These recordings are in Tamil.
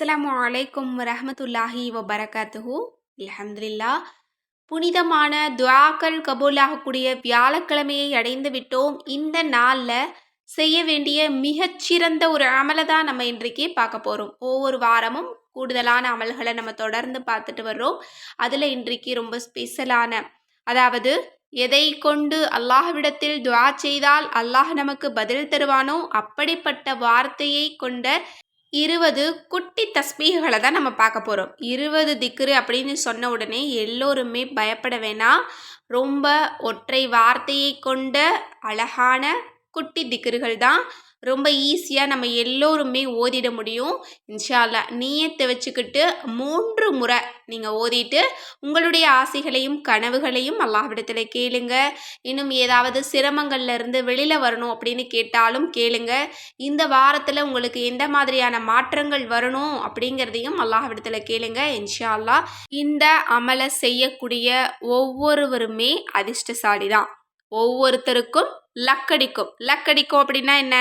அஸ்லாம் அலைக்கும் வரஹமத்துல்லாஹி வபரகாத்துஹு. அலமதுல்லா புனிதமான துவாக்கள் கபூலாகக்கூடிய வியாழக்கிழமையை அடைந்து விட்டோம். இந்த நாளில் செய்ய வேண்டிய மிகச்சிறந்த ஒரு அமலை தான் நம்ம இன்றைக்கு பார்க்க போகிறோம் ஒவ்வொரு வாரமும் கூடுதலான அமல்களை நம்ம தொடர்ந்து பார்த்துட்டு வர்றோம். அதில் இன்றைக்கு ரொம்ப ஸ்பெஷலான அதாவது எதை கொண்டு அல்லாஹ்விடத்தில் துவா செய்தால் அல்லாஹ் நமக்கு பதில் தருவானோ அப்படிப்பட்ட வார்த்தையை கொண்ட இருபது குட்டி தஸ்பீகளை தான் நம்ம பார்க்க போகிறோம் இருபது திக்ரு அப்படின்னு சொன்ன உடனே எல்லோருமே பயப்பட வேணாம். ரொம்ப ஒற்றை வார்த்தையை கொண்ட அழகான குட்டி திக்ருகள் தான் ரொம்ப ஈஸியாக நம்ம எல்லோருமே ஓதிட முடியும். இன்ஷால்லா நீயத்தை வச்சுக்கிட்டு மூன்று முறை நீங்கள் ஓதிட்டு உங்களுடைய ஆசைகளையும் கனவுகளையும் அல்லாஹ்விடத்தில் கேளுங்க. இன்னும் ஏதாவது சிரமங்கள்ல இருந்து வெளியில் வரணும் அப்படின்னு கேட்டாலும் கேளுங்க. இந்த வாரத்தில் உங்களுக்கு எந்த மாதிரியான மாற்றங்கள் வரணும் அப்படிங்கிறதையும் அல்லாஹ்விடத்தில் கேளுங்க. இன்ஷால்லா இந்த அமலை செய்யக்கூடிய ஒவ்வொருவருமே அதிர்ஷ்டசாலி தான் ஒவ்வொருத்தருக்கும் லக்கடிக்கும். லக்கடிக்கும் அப்படின்னா என்ன?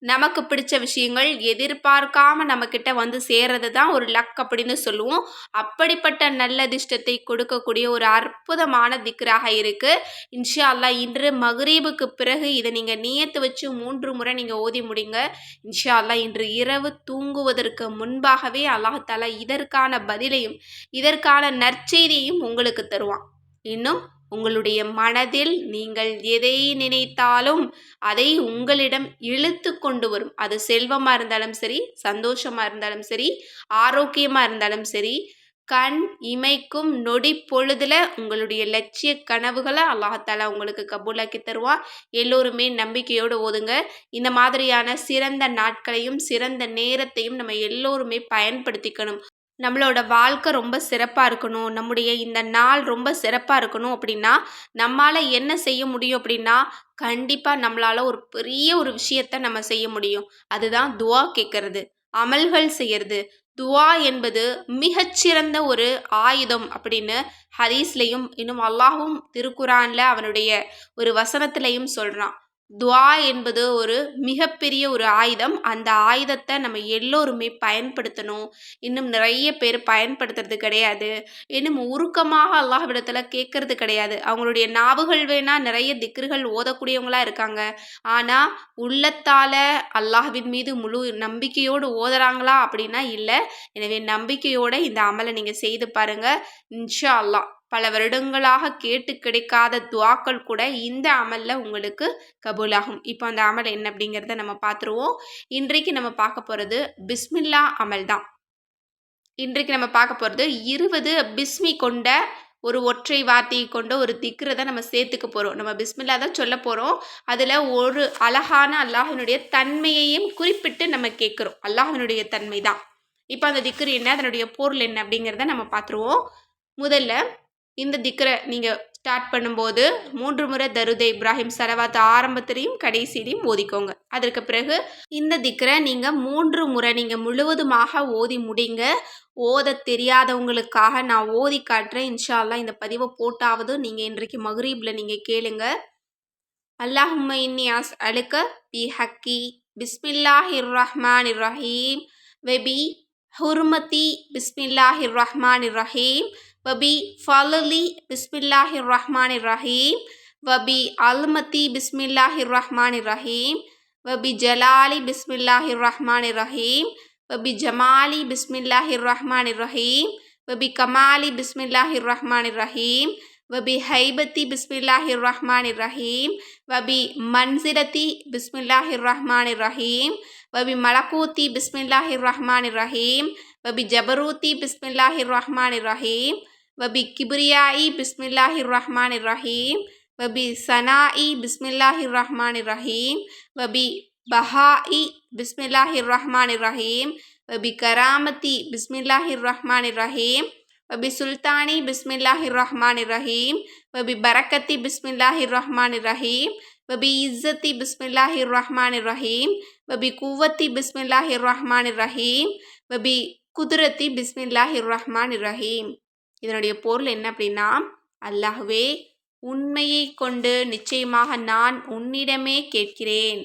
நமக்கு பிடிச்ச விஷயங்கள் எதிர்பார்க்காம நம்மக்கிட்ட வந்து சேர்றது தான் ஒரு லக் அப்படின்னு சொல்லுவோம். அப்படிப்பட்ட நல்ல அதிர்ஷ்டத்தை கொடுக்கக்கூடிய ஒரு அற்புதமான திக்ராக இருக்குது இன்ஷா அல்லா இன்று மகரீபுக்கு பிறகு இதை நீங்கள் நியத்து வச்சு மூன்று முறை நீங்கள் ஓதி முடிங்க. இன்ஷா அல்லா இன்று இரவு தூங்குவதற்கு முன்பாகவே அல்லாஹாலா இதற்கான பதிலையும் இதற்கான நற்செய்தியையும் உங்களுக்கு தருவான். இன்னும் உங்களுடைய மனதில் நீங்கள் எதை நினைத்தாலும் அதை உங்களிடம் இழுத்து கொண்டு வரும். அது செல்வமாக இருந்தாலும் சரி சந்தோஷமாக இருந்தாலும் சரி ஆரோக்கியமாக இருந்தாலும் சரி கண் இமைக்கும் நொடி பொழுதுல உங்களுடைய லட்சிய கனவுகளை அல்லாஹால உங்களுக்கு கபூலாக்கி தருவான். எல்லோருமே நம்பிக்கையோடு ஓதுங்க. இந்த மாதிரியான சிறந்த நாட்களையும் சிறந்த நேரத்தையும் நம்ம எல்லோருமே பயன்படுத்திக்கணும். நம்மளோட வாழ்க்கை ரொம்ப சிறப்பாக இருக்கணும். நம்முடைய இந்த நாள் ரொம்ப சிறப்பாக இருக்கணும் அப்படின்னா நம்மளால் என்ன செய்ய முடியும் அப்படின்னா கண்டிப்பாக நம்மளால் ஒரு பெரிய ஒரு விஷயத்த நம்ம செய்ய முடியும். அதுதான் துவா கேட்கறது அமல்கள் செய்யறது. துவா என்பது மிகச்சிறந்த ஒரு ஆயுதம் அப்படின்னு ஹதீஸ்லையும் இன்னும் அல்லாஹும் திருக்குறான்ல அவனுடைய ஒரு வசனத்திலையும் சொல்கிறான் துவா என்பது ஒரு மிகப்பெரிய ஒரு ஆயுதம். அந்த ஆயுதத்தை நம்ம எல்லோருமே பயன்படுத்தணும். இன்னும் நிறைய பேர் பயன்படுத்துறது கிடையாது. இன்னும் உருக்கமாக அல்லாஹ்விடத்தில் கேட்கறது கிடையாது. அவங்களுடைய நாவுகள் வேணால் நிறைய திக்ருகள் ஓதக்கூடியவங்களாக இருக்காங்க. ஆனால் உள்ளத்தால் அல்லாஹ்வின் மீது முழு நம்பிக்கையோடு ஓதுறாங்களா அப்படின்னா இல்லை. எனவே நம்பிக்கையோடு இந்த அமலை நீங்கள் செய்து பாருங்கள் இன்ஷா அல்லாஹ். பல வருடங்களாக கேட்டு கிடைக்காத துவாக்கள் கூட இந்த அமலில் உங்களுக்கு கபூலாகும். இப்போ அந்த அமல் என்ன அப்படிங்கிறத நம்ம பார்த்துருவோம். இன்றைக்கு நம்ம பார்க்க போகிறது பிஸ்மில்லா அமல் தான். இன்றைக்கு நம்ம பார்க்க போகிறது இருபது பிஸ்மி கொண்ட ஒரு ஒற்றை வார்த்தையை கொண்ட ஒரு திக்ரதை நம்ம சேர்த்துக்க போகிறோம் நம்ம பிஸ்மில்லா தான் சொல்ல போகிறோம் அதில் ஒரு அழகான அல்லாஹினுடைய தன்மையையும் குறிப்பிட்டு நம்ம கேட்குறோம். அல்லாஹினுடைய தன்மை தான். இப்போ அந்த திக்ரு என்ன? அதனுடைய பொருள் என்ன அப்படிங்கிறத நம்ம பார்த்துருவோம். முதல்ல இந்த திக்கரை நீங்கள் ஸ்டார்ட் பண்ணும்போது மூன்று முறை தருத இப்ராஹிம் சலவாத் ஆரம்பத்திலையும் கடைசியிலையும் ஓதிக்கோங்க. அதற்கு பிறகு இந்த திக்கரை நீங்கள் மூன்று முறை நீங்கள் முழுவதுமாக ஓதி முடிங்க. ஓத தெரியாதவங்களுக்காக நான் ஓதி காட்டுறேன். இன்ஷால்லா இந்த பதிவை போட்டாவது நீங்கள் இன்றைக்கு மகரீபில் நீங்கள் கேளுங்க. அல்லாஹும்ம இன்னியாஸ் அழுக்க பி ஹக்கி பிஸ்மில்லாஹிர் ரஹ்மான் ரஹீம் வெபி ஹுர்மதி பிஸ்மில்லாஹிர் ரஹ்மான் ரஹீம் வபி ஃபலலி பிஸ்மில்லாஹிர் ரஹ்மான் ரஹீம் வபி அல்மதி பிஸ்மில்லாஹிர் ரஹ்மான் ரஹீம் வபி ஜலாலி பிஸ்மில்லாஹிர் ரஹ்மான் ரஹீம் வபி ஜமாலி பிஸ்மில்லாஹிர் ரஹ்மான் ரஹீம் வபி கமாலி பிஸ்மில்லாஹிர் ரஹ்மான் ரஹீம் வபி ஹைபத்தி பிஸ்மில்லாஹிர் ரஹ்மான் ரஹீம் வபி மன்சிரத்தி பிஸ்மில்லாஹிர் ரஹ்மான் ரஹீம் வபி மலக்கூத்தி பிஸ்மில்லாஹிர் ரஹ்மான் ரஹீம் வபி ஜபரூத்தி பிஸ்மில்லாஹிர் ரஹ்மான் ரஹீம் வபி கிபிரியாயி பிஸ்மில்லாஹி ரஹ்மான் இரஹீம் வபி சனாஇ பிஸ்மில்லாஹி ரஹ்மான் இரஹீம் வபி பஹாஇ பிஸ்மில்லாஹி ரஹ்மான் இரஹீம் வபி கராமத்தி பிஸ்மில்லாஹி ரஹ்மான் இரஹீம் வபி சுல்தானி பிஸ்மில்லாஹி ரஹ்மான் இரஹீம் வபி பரக்கத்தி பிஸ்மில்லாஹி ரஹ்மான் இரஹீம் வபி இஸ்ஸத்தி பிஸ்மில்லாஹி ரஹ்மான் இரஹீம் வபி குவத்தி பிஸ்மில்லாஹி ரஹ்மான் இரஹீம் வபி குதிரத்தி பிஸ்மில்லாஹி ரஹ்மான் இரஹீம் இதனுடைய பொருள் என்ன அப்படின்னா அல்லாஹ்வே உண்மையை கொண்டு நிச்சயமாக நான் உன்னிடமே கேட்கிறேன்.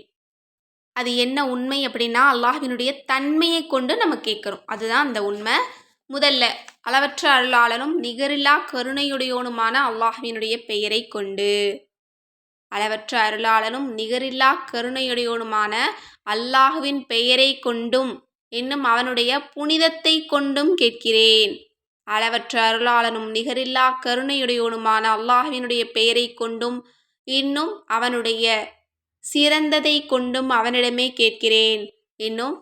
அது என்ன உண்மை அப்படின்னா அல்லாஹினுடைய தன்மையை கொண்டு நம்ம கேட்குறோம். அதுதான் அந்த உண்மை. முதல்ல அளவற்ற அருளாளனும் நிகரில்லா கருணையுடையோனுமான அல்லாஹினுடைய பெயரை கொண்டு அளவற்ற அருளாளனும் நிகரில்லா கருணையுடையோனுமான அல்லாஹுவின் பெயரை கொண்டும் இன்னும் அவனுடைய புனிதத்தை கொண்டும் கேட்கிறேன். அளவற்ற அருளாளனும் நிகரில்லா கருணையுடையோனுமான அல்லாஹ்வினுடைய பெயரை கொண்டும் இன்னும் அவனுடைய சிறந்ததை கொண்டும் அவனிடமே கேட்கிறேன். இன்னும்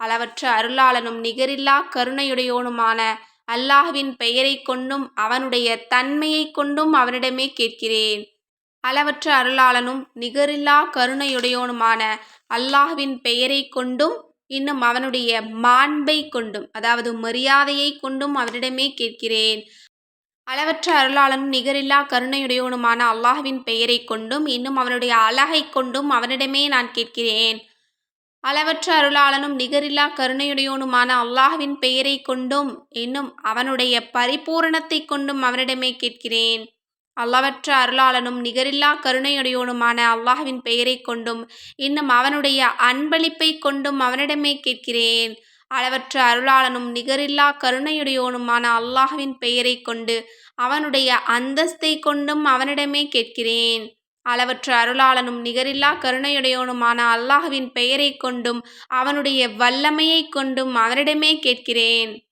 அளவற்ற அருளாளனும் நிகரில்லா கருணையுடையோனுமான அல்லாஹ்வின் பெயரை கொண்டும் அவனுடைய தன்மையை கொண்டும் அவனிடமே கேட்கிறேன். அளவற்ற அருளாளனும் நிகரில்லா கருணையுடையோனுமான அல்லாஹ்வின் பெயரை கொண்டும் இன்னும் அவனுடைய மாண்பை கொண்டும் அதாவது மரியாதையை கொண்டும் அவரிடமே கேட்கிறேன். அளவற்ற அருளாளனும் நிகரில்லா கருணையுடையவனுமான அல்லாஹ்வின் பெயரை கொண்டும் இன்னும் அவனுடைய அழகை கொண்டும் அவனிடமே நான் கேட்கிறேன். அளவற்ற அருளாளனும் நிகரில்லா கருணையுடையவனுமான அல்லாஹ்வின் பெயரை கொண்டும் இன்னும் அவனுடைய பரிபூரணத்தை கொண்டும் அவனிடமே கேட்கிறேன். அல்லவற்ற அருளாளனும் நிகரில்லா கருணையுடையோனுமான அல்லாஹ்வின் பெயரை கொண்டும் இன்னும் அவனுடைய அன்பளிப்பை கொண்டும் அவனிடமே கேட்கிறேன். அளவற்ற அருளாளனும் நிகரில்லா கருணையுடையோனுமான அல்லாஹ்வின் பெயரை கொண்டு அவனுடைய அந்தஸ்தை கொண்டும் அவனிடமே கேட்கிறேன். அளவற்ற அருளாளனும் நிகரில்லா கருணையுடையோனுமான அல்லாஹ்வின் பெயரை கொண்டும் அவனுடைய வல்லமையை கொண்டும் அவனிடமே கேட்கிறேன்.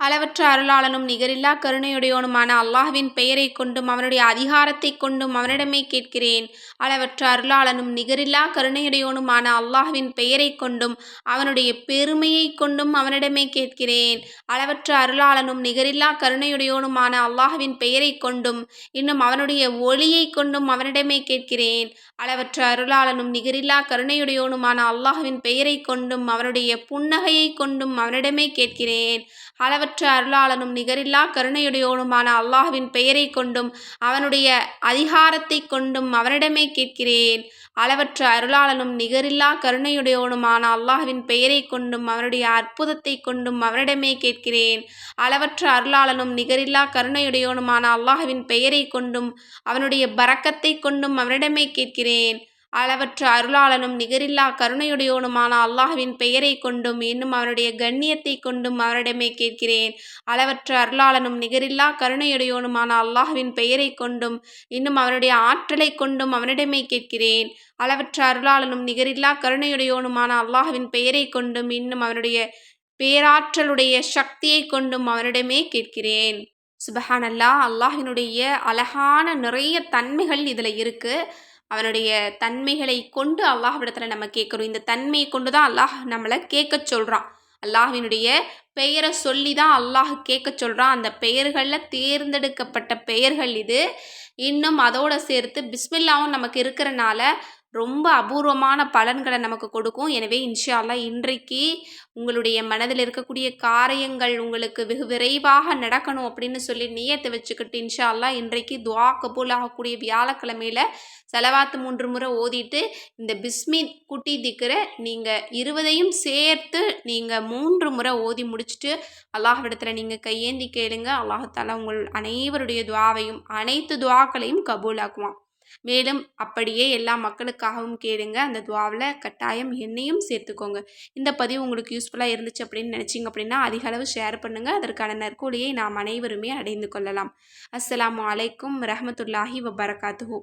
அளவற்ற அருளாளனும் நிகரில்லா கருணையுடையோனுமான அல்லாஹ்வின் பெயரை கொண்டும் அவனுடைய அதிகாரத்தை கொண்டும் அவனிடமே கேட்கிறேன். அளவற்ற அருளாளனும் நிகரில்லா கருணையுடையோனுமான அல்லாஹ்வின் பெயரை கொண்டும் அவனுடைய பெருமையை கொண்டும் அவனிடமே கேட்கிறேன். அளவற்ற அருளாளனும் நிகரில்லா கருணையுடையோனுமான அல்லாஹ்வின் பெயரை கொண்டும் இன்னும் அவனுடைய ஒளியை கொண்டும் அவனிடமே கேட்கிறேன். அளவற்ற அருளாளனும் நிகரில்லா கருணையுடையோனுமான அல்லாஹுவின் பெயரை கொண்டும் அவனுடைய புன்னகையை கொண்டும் அவனிடமே கேட்கிறேன். அளவற்ற அருளாளனும் நிகரில்லா கருணையுடையோனுமான அல்லாஹுவின் பெயரை கொண்டும் அவனுடைய அதிகாரத்தை கொண்டும் அவனிடமே கேட்கிறேன். அளவற்ற அருளாளனும் நிகரில்லா கருணையுடையோனுமான அல்லாஹ்வின் பெயரை கொண்டும் அவனுடைய அற்புதத்தை கொண்டும் அவனிடமே கேட்கிறேன். அளவற்ற அருளாளனும் நிகரில்லா கருணையுடையோனுமான அல்லாஹ்வின் பெயரை கொண்டும் அவனுடைய பறக்கத்தை கொண்டும் அவனிடமே கேட்கிறேன். அளவற்ற அருளாளனும் நிகரில்லா கருணையுடையோனுமான அல்லாஹ்வின் பெயரை கொண்டும் இன்னும் அவனுடைய கண்ணியத்தை கொண்டும் அவரிடமே கேட்கிறேன். அளவற்ற அருளாளனும் நிகரில்லா கருணையுடையோனுமான அல்லாஹ்வின் பெயரை கொண்டும் இன்னும் அவருடைய ஆற்றலை கொண்டும் அவனிடமே கேட்கிறேன். அளவற்ற அருளாளனும் நிகரில்லா கருணையுடையோனுமான அல்லாஹ்வின் பெயரை கொண்டும் இன்னும் அவனுடைய பேராற்றலுடைய சக்தியை கொண்டும் அவனிடமே கேட்கிறேன். சுபஹானல்லா அல்லாஹினுடைய அழகான நிறைய தன்மைகள் இதில் இருக்குது அவனுடைய தன்மைகளை கொண்டு அல்லாஹ்விடத்தில் நம்ம கேட்குறோம். இந்த தன்மையை கொண்டு தான் அல்லாஹ் நம்மளை கேட்க சொல்கிறான் அல்லாஹினுடைய பெயரை சொல்லி தான் அல்லாஹ் கேட்க சொல்கிறான் அந்த பெயர்களில் தேர்ந்தெடுக்கப்பட்ட பெயர்கள் இது. இன்னும் அதோடு சேர்த்து பிஸ்மில்லாவும் நமக்கு இருக்கிறனால ரொம்ப அபூர்வமான பலன்களை நமக்கு கொடுக்கும். எனவே இன்ஷால்லா இன்றைக்கு உங்களுடைய மனதில் இருக்கக்கூடிய காரியங்கள் உங்களுக்கு வெகு விரைவாக நடக்கணும் அப்படின்னு சொல்லி நியத்தை வச்சுக்கிட்டு இன்ஷால்லா இன்றைக்கு துவா கபூல் ஆகக்கூடிய வியாழக்கிழமையில் செலவாத்து மூன்று முறை ஓதிட்டு இந்த பிஸ்மி குட்டி திக்கிற நீங்கள் இருபதையும் சேர்த்து நீங்கள் மூன்று முறை ஓதி முடிச்சுட்டு அல்லாஹிடத்தில் நீங்கள் கையேந்தி கேளுங்க. அல்லாஹால உங்கள் அனைவருடைய துவாவையும் அனைத்து துவாக்களையும் கபூலாக்குவான். மேலும் அப்படியே எல்லா மக்களுக்காகவும் கேளுங்க. அந்த துவாவில் கட்டாயம் என்னையும் சேர்த்துக்கோங்க. இந்த பதிவு உங்களுக்கு யூஸ்ஃபுல்லாக இருந்துச்சு அப்படின்னு நினச்சிங்க அப்படின்னா அதிக அளவு ஷேர் பண்ணுங்கள் அதற்கான நற்கூலியை நாம் அனைவருமே அடைந்து கொள்ளலாம். அஸ்லாம் வலைக்கும் ரஹமத்துல்லாஹி வபரகாத்துஹூ.